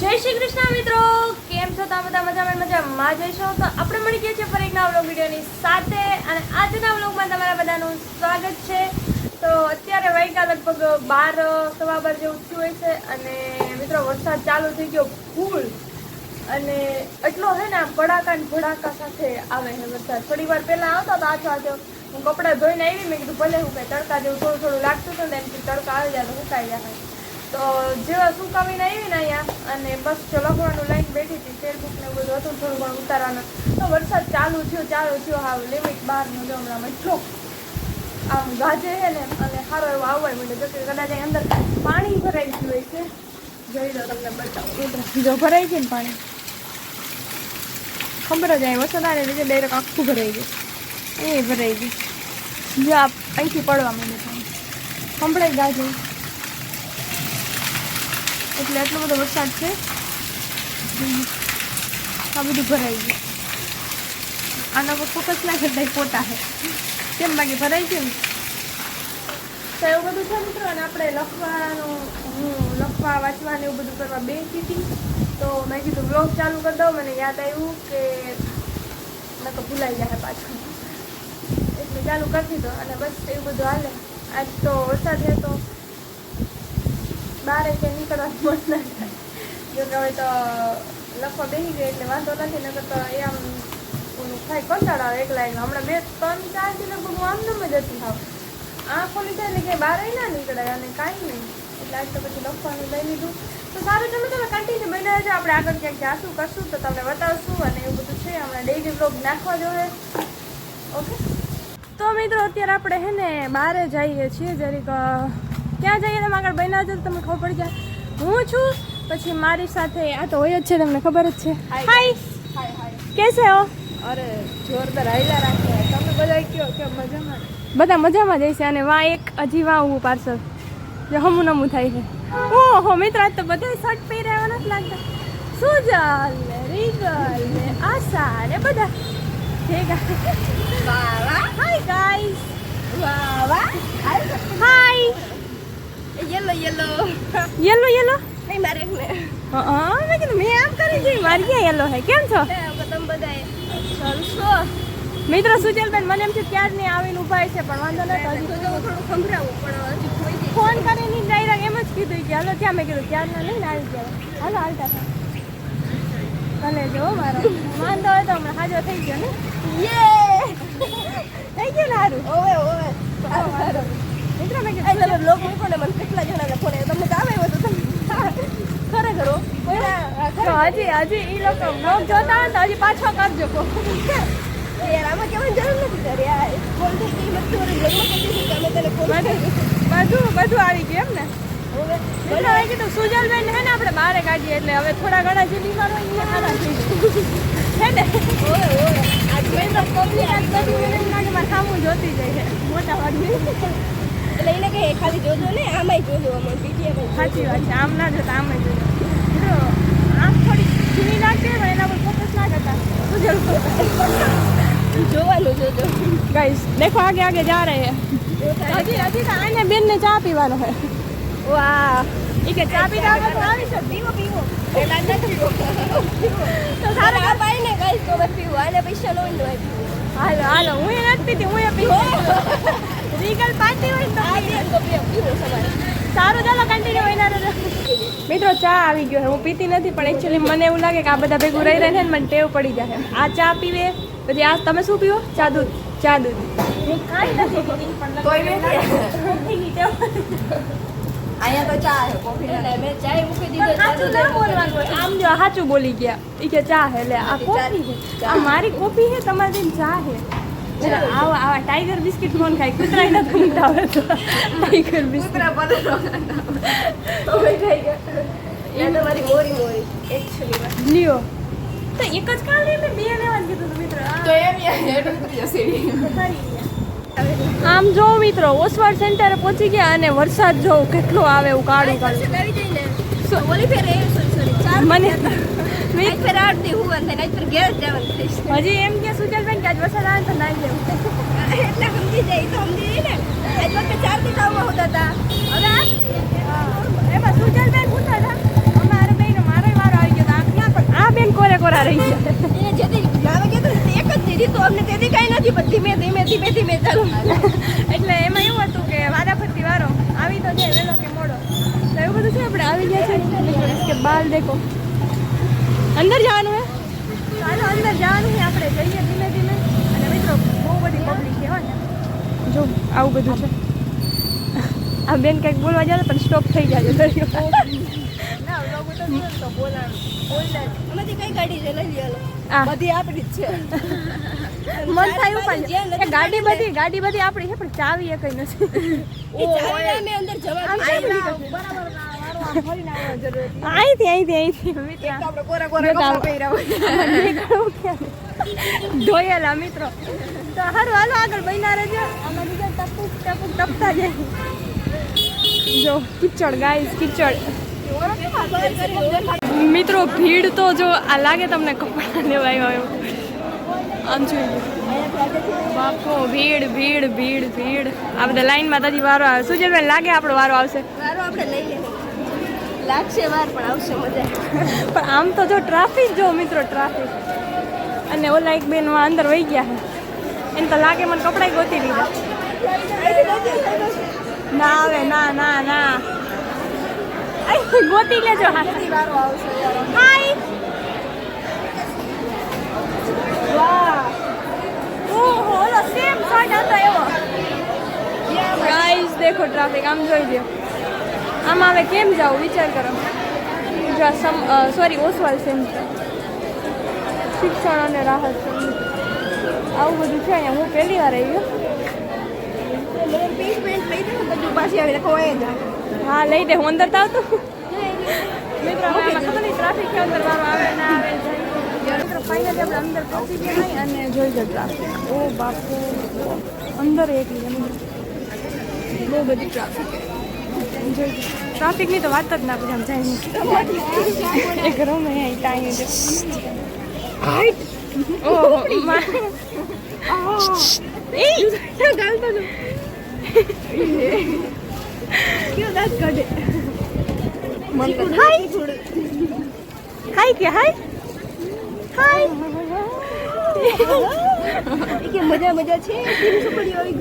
જય શ્રી કૃષ્ણ મિત્રો. કેમ છો? તમે બધા મજામાં મજામાં જઈશો તો આપણે મળી ગયા છે ફરી એક નવા વિડીયોની સાથે અને આજના વ્લોગમાં તમારા બધાનું સ્વાગત છે. તો અત્યારે વાગ્યા લગભગ બાર સવા બાર જેવું થયું હોય છે અને મિત્રો વરસાદ ચાલુ થઈ ગયો ફૂલ. અને એટલો હે ને પડાકા ને ભડાકા સાથે આવે છે વરસાદ. થોડી વાર પહેલાં આવતો તો આછો આછો. હું કપડાં ધોઈને આવી મેં કીધું ભલે હું કંઈ તડકા જેવું થોડું થોડું લાગતું હતું ને એમથી તડકા આવી જાય તો સુકાઈ જાય. તો જેવા સુકાવીને આવીને અહીંયા, અને બસ જો લાઈન બેઠી હતી ફેરબુક ને બધું હતું થોડું ઘણું ઉતારવાનું તો વરસાદ ચાલુ થયો ચાલુ થયો, હાવ લિમિટ બહારનો જો હમણાં એટલો આમ ગાજે છે ને, અને સારો એવો આવવા માંડ્યો જો કે કદાચ અંદર પાણી ભરાઈ ગયું હોય છે જોઈ લો તમને બતાવું. જો ભરાઈ ગયું ને પાણી? ખબર જ આવી વરસાદ આવે લીધે ડાયરેક્ટ આખું ભરાઈ ગયું. એ ભરાઈ ગયું. જો અહીંથી પડવા માંડે પાણી સંભળાઈ ગાજે. એટલે એટલો બધો વરસાદ છે. આ બધું ભરાઈ ગયું. આના પર ફોકસ ના કરતા ફોટા છે. કેમ બાકી ભરાઈ ગયું? તો એવું બધું છે મિત્રો, અને આપણે લખવાનું, હું લખવા વાંચવાનું એવું બધું કરવા બેસી હતી. તો મેં કીધું બ્લોગ ચાલુ કરી દઉં, મને યાદ આવ્યું કે નકર ભૂલાઈ જાય પાછું. એટલે ચાલુ કરી દીધો, અને બસ એવું બધું હાલે. આજ તો વરસાદ છે તો બારે કે નીકળવાનું મન ના થાય જો હવે તો લખવા બેસી ગઈ એટલે વાંધો નથી, નકર તો એ આમ થાય, કંટાળો આવે એકલા લાઈન હમણાં બે, ત્રણ, ચાર દિવસ લગભગ હું આમ નમ જ હતી હાવ. આંખ ખોલી જાય ને કે બહાર ના નીકળાય અને કાંઈ નહીં. એટલે આજ તો પછી લખવાનું લઈ લીધું. તો સારું, તમે તમે કન્ટિન્યુ બની રહેજો આપણે આગળ ક્યાંક જાશું, કરશું, તો તમને બતાવશું અને એવું બધું છે. હમણાં ડેઈલી બ્લોગ નાખવા જોઈએ ઓકે તો મિત્રો, અત્યારે આપણે હે ને બહારે જઈએ છીએ. જરીક ક્યાં જઈએ તમે આગળ બન્યા છો તમને ખબર પડી જાય. હું છું પછી મારી સાથે આ તો હોય જ છે તમને ખબર જ છે. હાય કેસે હો? અરે જોરદાર હાઈલા રાખે. તમે બધા કયો કે મજામાં? બધા મજામાં જઈશે અને વા એક હજી વા હું પાર્સલ. જે હમું નમું થાય છે. ઓહો મિત્ર આજ તો બધા શર્ટ પહેરી રહ્યા નથી લાગતા. સુજલ ને રીગલ ને આશા ને બધા. ભેગા વાહ વાહ. હાય ગાઈસ વાહ વાહ. Hi yellow yellow yellow yellow નહીં મારે ને હા મેં કીધું મેં આમ કરી જોઈ મારી ક્યાં યલો હે કેમ છો? તમે બધા ચાલશો. મિત્રો સુજલબેન મને એમ છે ક્યારની આવીને ઊભા છે પણ વાંધો નથી હજી થોડું થોડું સંભળાવું પણ ફોન કરીને ડાયરેક્ટ એમ જ કીધું કે હાલો ત્યાં. મેં કીધું ક્યારના નહીં આવી ગયા. હાલો હાલતા હતા. ભલે જો મારો વાંધો હોય તો હમણાં હાજર થઈ ગયો ને? યે થઈ ગયો ને સારું ઓવે ઓવે સારું સારું મિત્રો મેં કીધું લોક મૂકો ને મને કેટલા જણાને ફોન તમને તો આવે તો ખરેખર હજી હજી એ લોકો બ્લોગ જોતા હોય તો હજી પાછો કરજો યાર આમાં કહેવાની જરૂર નથી તારે યાર ફોન થઈ ગઈ મત ચોરી લગ્ન કરી દીધું કે અમે તને ફોન બધું બધું આવી ગયું એમ ને. મિત્રો મેં કીધું સુજલબેન હે ને આપણે બહાર કાઢીએ એટલે હવે થોડા ઘણા જે બીમાર હોય એ સારા થઈ હે ને? ઓવે ઓવે આજ મેં તો પબ્લિક આજ બધી મને લાગે મારે સામું જોતી જાય છે. મોટા ભાગની એટલે એને કહે ખાલી જોજો ને આમાંય જોજો આમાં પીટીએમ સાચી વાત છે આમ ના જતા આમાંય જોજો. આમ થોડી ધીમી હોય પણ એના પર ફોકસ ના કરતા. સુજલ જોવાનું જોજો. ગાઈસ દેખો આગે આગે જા રહે હજી હજી તો આને બેન ને ચા પીવાનો હે. વાહ. એ કે ચા પીતા તો આવી છે પીવો પીવો. પેલા નથી પીવો. તો સારા સારા આ પાઈ ને ગાઈસ તો બસ પીવો. આને પૈસા નો હોય પીવો. હાલો હાલો હું એ નથી પીતી હું એ પીતી. રીગલ પાર્ટી હોય ને આ તો પીવો સારું ચાલો કન્ટિન્યુ રહેજો મિત્રો ચા આવી ગયો છે. હું પીતી નથી પણ એકચ્યુઅલી મને એવું લાગે કે આ બધા ભેગું રહી રહીને મને ટેવ પડી જાય આ ચા પીવે. પછી આ તમે શું પીવો? ચા દૂધ. ચા દૂધ. હું કાંઈ નથી પીતી પણ અહીંયા તો ચા હે કોફી ને મેં ચા મૂકી દીધો પણ સાચું ના બોલવાનું હોય. આમ જો સાચું બોલી ગયા. એ કે ચા હે લે આ કોફી હે. આ મારી કોફી છે તમારી ચા હે. એટલે આવા આવા ટાઈગર બિસ્કિટ કોણ ખાય? કૂતરાય નથી ખાતા હવે તો. ટાઈગર બિસ્કિટ કૂતરા હવે થઈ ગયા એ તો મારી મોરી મોરી એક્ચ્યુઅલી લ્યો. તો એક જ કાલે મેં બે લેવાનું કીધું મિત્ર. તો એમ યાર હેડ ઉતરી જશે આમ જો મિત્રો ઓસવાડ સેન્ટરે પહોંચી ગયા અને વરસાદ જો કેટલો આવે એવું કાળું કાળું આવી મને હજી એમ કે સુજલબેન કે આજ વરસાદ આવે તો નાઈ લેવું. એટલે સમજી જાય તો સમજી જાય ને. આજ વખતે ચારથી તાવમાં હોતા હતા. હવે આ એમાં સુજલબેન પૂછતા હતા અમારે બેનો મારો વારો કોરા રહી ગયા? એને જેથી નાવે કીધું ને એક જ દીધી તો અમને તેથી કાંઈ નથી પણ ધીમે ધીમે ધીમે ધીમે ચાલુ એટલે એમાં એવું હતું કે વારા ફરતી વારો આવી તો જાય વહેલો કે મોડો. તો એવું બધું છે આપણે આવી ગયા છે કે બાલ દેખો. અંદર જવાનું હે? ચાલો અંદર જવાનું છે આપણે જઈએ ધીમે ધીમે. અને મિત્રો બહુ બધી પબ્લિક છે હો ને. જો આવું બધું છે. આ બેન કંઈક બોલવા જાય પણ સ્ટોપ થઈ જાય ના લોકો તો બોલતા એમાંથી કઈ ગાડી છે? લઈ લ્યો બધી આપણી જ છે. મન થાય પણ ગાડી બધી ગાડી બધી આપણી છે પણ ચાવી એ કઈ નથી. એ અંદર જવા આમ દઈએ. ચાવી બરાબર વારો આમ ફરીને આવવાનો જરૂર નથી. અહીંથી અહીંથી અહીંથી મિત્રો. તો આપણે કોરા કોરા જો કપડાં તાવ- પહેર્યા હોય. નીકળવું ક્યાં? ધોયેલા મિત્રો. તો સારું હાલો આગળ બન્યા રહેજો. આમાં બીજા ટપુક ટપુક ટપતા જાય. જો કિચડ ગાઈસ કિચડ. મિત્રો ભીડ તો જો આ લાગે તમને કપડાં લેવા આવ્યો આમ જોઈએ. બાપો ભીડ ભીડ ભીડ ભીડ. આ બધા લાઈનમાં તાજી વારો આવે. શું સુજલબેન લાગે આપણો વારો આવશે? વારો આપણે લઈ લેવો લાગશે વાર પણ આવશે મજા. પણ આમ તો જો ટ્રાફિક જો મિત્રો ટ્રાફિક અને ઓલા એક બેન અંદર વહી ગયા એને તો લાગે મને કપડાય ગોતી લીધા. ના આવે ના ના ના. ગોતી લેજો હાય વાહ. ઓહો સેમ શર્ટ હતો એવો. ગાઈસ દેખો ટ્રાફિક આમ જોઈ લ્યો. આમ હવે કેમ જાવ વિચાર કરો. જો સમ સોરી ઓસવાલ સેન્ટર શિક્ષણ અને રાહત છે. આવું બધું છે અહીંયા. હું પહેલી વાર આવી જ હા લઈ દે. હું અંદર તો આવતો. મિત્રો ખબર નહીં ટ્રાફિક કે અંદર વારો આવે ના આવે મિત્રો ફાઇનલી આપણે અંદર પહોંચી ગયા નહીં અને જોઈ લો ટ્રાફિક ઓ બાપુ અંદર એટલી બહુ બધી ટ્રાફિક જોઈ ટ્રાફિકની તો વાત જ ના પછી આમ જાય એક રમે અહીં ટાઈમ છે. એ! ગાલતો નો. કેવો દાંત કાઢે? હાય હાય કે હાય હાય કે મજા મજા છે? કેમ છોકરીઓ રૂ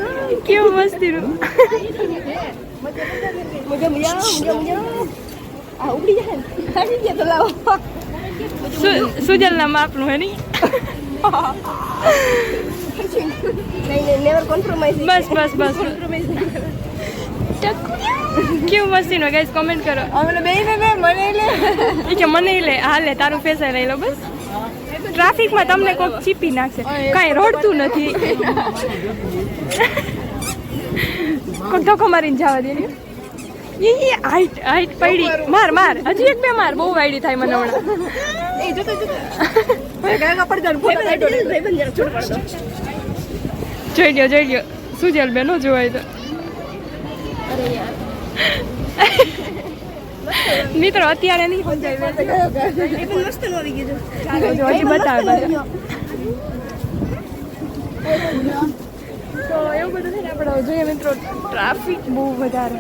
કેવું મજા મજા મજા મજા. આ ઉપડી જાય ખાલી ગયા તો લાવો. સુજલ નામ માપનું હે નહીં બસ બસ બસ. કોમ્પ્રોમાઇઝ કેવું મસ્તીનું ગાઈસ કમેન્ટ કરો અમને બે ને મને લે એ કે મને લે હા લે તારું ફેસ લઈ લો બસ ટ્રાફિકમાં તમને કોક ચીપી નાખશે કાંઈ રોડતું નથી કોક ધોકો મારીને જવા દે એ હાઈટ હાઈટ પડી માર માર હજી એક બે માર બહુ વાયડી થાય મને હમણાં એ જોતો જોતો જોઈ લ્યો જોઈ લ્યો સુજલ બેન જોવાય તો મિત્રો અત્યારે નહીં સમજાય હજી બતાવે તો એવું બધું છે ને આપણે જોઈએ મિત્રો ટ્રાફિક બહુ વધારે.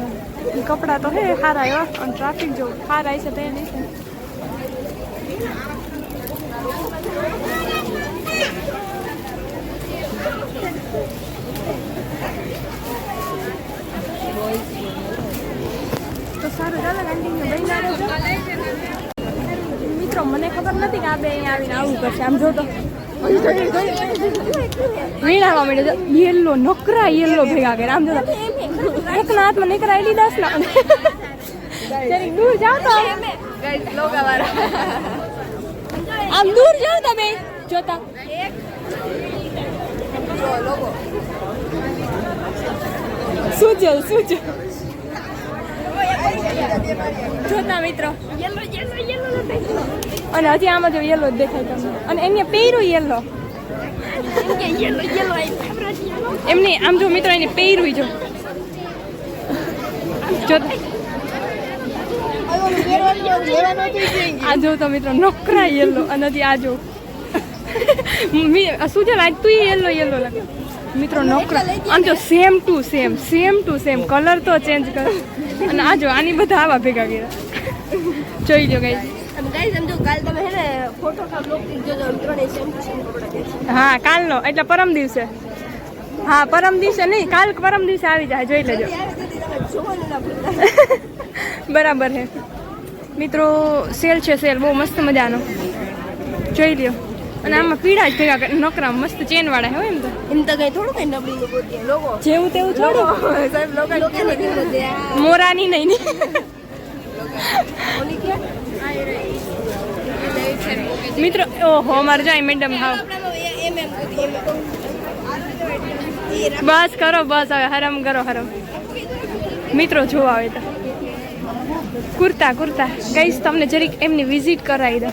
કપડાં તો હે સારા એવા અને ટ્રાફિક જો સારા છે તો નહીં છે તો સારું ચાલો કન્ટિન્યુ બની મિત્રો મને ખબર આવીને આવું કરશે આમ જોતો વીણાવા માંડે યેલો નકરા યેલો ભેગા કરે આમ જોતો એકના હાથમાં નીકળા એલી દાસ ના. દૂર જાઓ તો. આમ. દૂર જાઓ તમે જોતા. જો સુજલ સુજલ જોતા મિત્રો. અને હજી આમાં જો યેલો જ દેખાય તમને. અને એને પહેર્યું યેલો એમની, આમ જો મિત્રો, એને પહેર્યું જો. આ જો તો મિત્રો નોકરા યેલો અને હજી આ જો. શું છે આજ તું યલો યેલો લાગે. મિત્રો નોકરા આમ જો same to same same to same colour તો ચેન્જ કર. અને આ જો આની બધા આવા ભેગા કર્યા. જોઈ લો ગઈ અને ગાઈસ એમ જો કાલ તમે હે કાલનો એટલે પરમ દિવસે. હા પરમ દિવસે નહીં કાલ પરમ દિવસે આવી જાય જોઈ લેજો. બરાબર છે. મિત્રો સેલ છે સેલ બહુ મસ્ત મજાનો. જોઈ લ્યો. અને આમાં પીળા જ ભેગા કરે નોકરા મસ્ત ચેન વાળા હોય એમ તો. એમ તો કઈ થોડું કઈ નબળી લોકો. જેવું તેવું થોડું. સાહેબ લોકો મોરાની નહીં મિત્રો ઓહો અમારે જાય મેડમ હા. આપણામાં એમ એમ ગોતી એમ એમ બસ કરો બસ હવે હરમ કરો હરમ. મિત્રો જોવા આવે તો. કુર્તા કુર્તા. ગાઈસ તમને જરીક એમની વિઝિટ કરાવી દો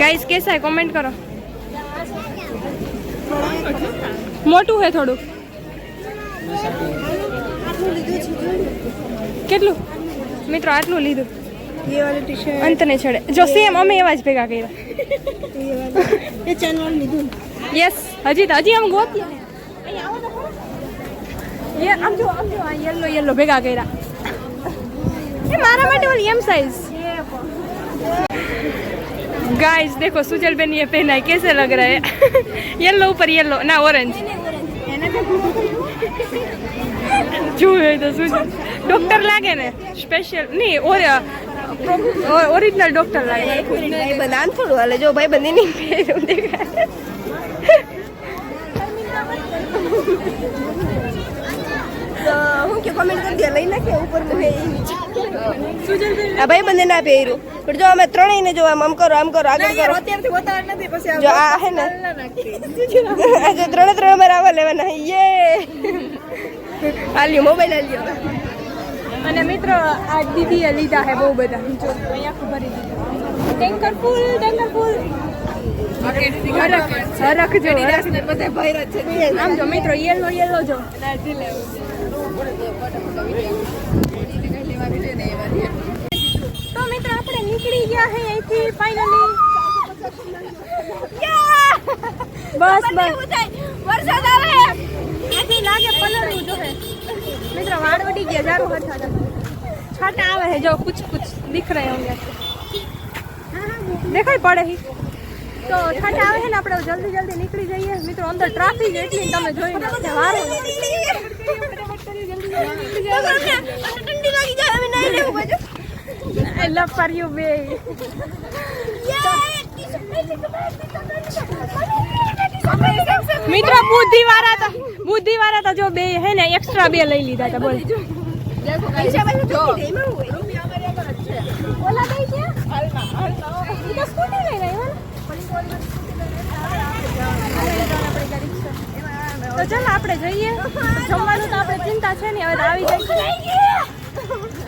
ગાઈસ કેસા કોમેન્ટ કરો. મોટું હે થોડું કેટલું? મિત્રો, આટલું લીધું. અંતને છડે. જો સેમ અમે એવા જ ભેગા કર્યા. યસ હજી હજી આમ ગોતી આમ જો આમ યલો યલો ભેગા કર્યા. એ મારા માટે ઓલી એમ સાઈઝ गाइस देखो सुजल बेन ये पहना है कैसे लग रहा है येलो ऊपर येलो ना ऑरेंज જોયું તો સુજલ ડોક્ટર લાગે ને સ્પેશિયલ નહીં ઓર ઓરિજિનલ ડોક્ટર લાગે ભાઈ બંધાન થોડું હાલે જો ભાઈ બંધી નહીં પહેર્યું દેખાય તો હું કે કોમેન્ટ કરી દે લઈ નાખે ઉપરનું હે ઈ. નીચે સુજલ બેન આ ભાઈ બંને ના પહેર્યું. પણ જો અમે ત્રણેય ને જો આમ આમ કરો આમ કરો આગળ કરો. અત્યારથી બતાવ નથી પછી જો આ હે ને. આ જો ત્રણે ત્રણ અમારે આવા લેવાના યે. આલ્યો મોબાઈલ આલ્યો. અને મિત્રો આ દીદીએ લીધા હે બહુ બધા. જો અહીંયા ભરી દીધું. Tanker full tanker full. હરખ હરખ જો બધા ભૈરા છે. આમ જો મિત્રો યેલો યેલો જો તો મિત્રો આપણે નીકળી ગયા હે અહીંથી ફાઇનલી બસ બસ વરસાદ આવે આથી લાગે પલળવું જો હે મિત્રો વાળ વડી ગયા જારું હરખા છાટા આવે હે જો કુછ કુછ દિખ રહે હોંગે દેખાય પડે હી તો છાટા આવે છે ને આપણે જલ્દી જલ્દી નીકળી જઈએ મિત્રો અંદર ટ્રાફિક એટલી ને તમે જોઈ લો કે વારે ઠંડી લાગી જાય અમે નહીં લેવું બાજુ આઈ લવ ફોર યુ બે મિત્રો બુદ્ધિ વાળા હતા બુદ્ધિ વાળા હતા જો બે હે ને એક્સ્ટ્રા બે લઈ લીધા હતા, બોલ. તો ચાલો આપણે જઈએ. જમવાનું તો આપણે ચિંતા છે ને હવે આવી જાય.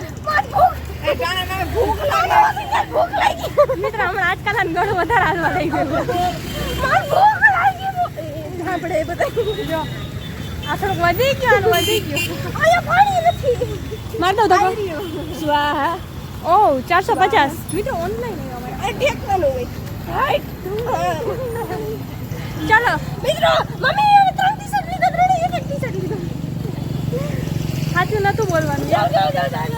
ભૂખ લાગે ભૂખ લાગી મિત્ર હમણાં આજકાલ ઘણું વધારે હાલવા લઈ ગયું. ભૂખ લાગી આપણે બધા જો આ થોડુંક વધી ગયું આનું વધી ગયું. અહીંયા પાણી નથી. માર દો સ્વાહા. ઓ ચારસો પચાસ. મિત્રો ઓનલાઈન હોય ચાલો. મિત્રો મમ્મી હવે ત્રણ ટી-શર્ટ લીધા ત્રણે એક એક ટી-શર્ટ લીધું. સાચું નતું બોલવાનું જાઓ જાઓ જાઓ જાઓ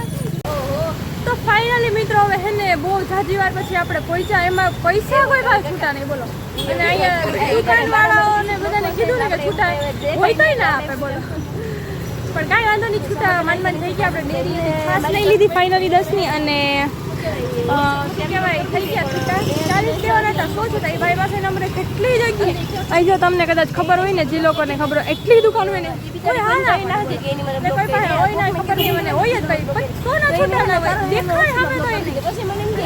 તો ફાઇનલી મિત્રો, હવે હે ને બહુ જાજી વાર પછી આપણે પહોંચ્યા. એમાં પૈસા કોઈ ભાઈ છૂટા નહીં, બોલો. અને અહીંયા દુકાન વાળાઓને બધાને કીધું ને કે છૂટા હોય તોય ના આપે, બોલો. પણ કાંઈ વાંધો નહીં, છૂટા માન માન થઈ ગયા. આપણે ડેરી ખાસ લઈ લીધી ફાઇનલી દસની અને શું કહેવાય થઈ ગયા ચાલીસ દેવાના હતા સો છૂટા એ ભાઈ પાસે નંબરે કેટલી જગ્યાએ? અહીં જો તમને કદાચ ખબર હોય ને જે લોકોને ખબર હોય એટલી દુકાન હોય ને કોઈ હા ના ના ને કોઈ પાસે હોય ના ખબર નહીં મને હોય જ ભાઈ પણ સોના છૂટા ના હોય દેખાય હવે તો એની. પછી મને એમ કે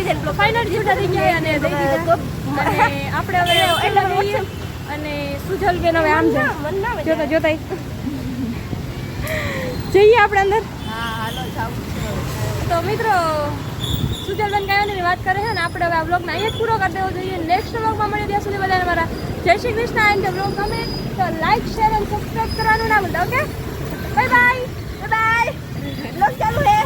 નહીં ફાઇનલ છૂટા થઈ ગયા અને દઈ દીધા. અને આપણે હવે એટલે અને સુજલ બેન હવે આમ છે. ના જોતા જોતા. જઈએ આપણે અંદર. હા હાલો જાઓ તો મિત્રો સુજલબેન ગાયોની વાત કરે છે ને, આપણે હવે આ બ્લોગને અહીંયા જ પૂરો કરી દેવો જોઈએ. નેક્સ્ટ બ્લોગમાં મળીએ ત્યાં સુધી બધાને મારા જય શ્રી કૃષ્ણ એન્ડ બ્લોગ ગમે તો લાઈક શેર અને સબસ્ક્રાઈબ કરવાનું ના ભૂલતા ઓકે બાય બાય બાય લોક ચાલુ હે.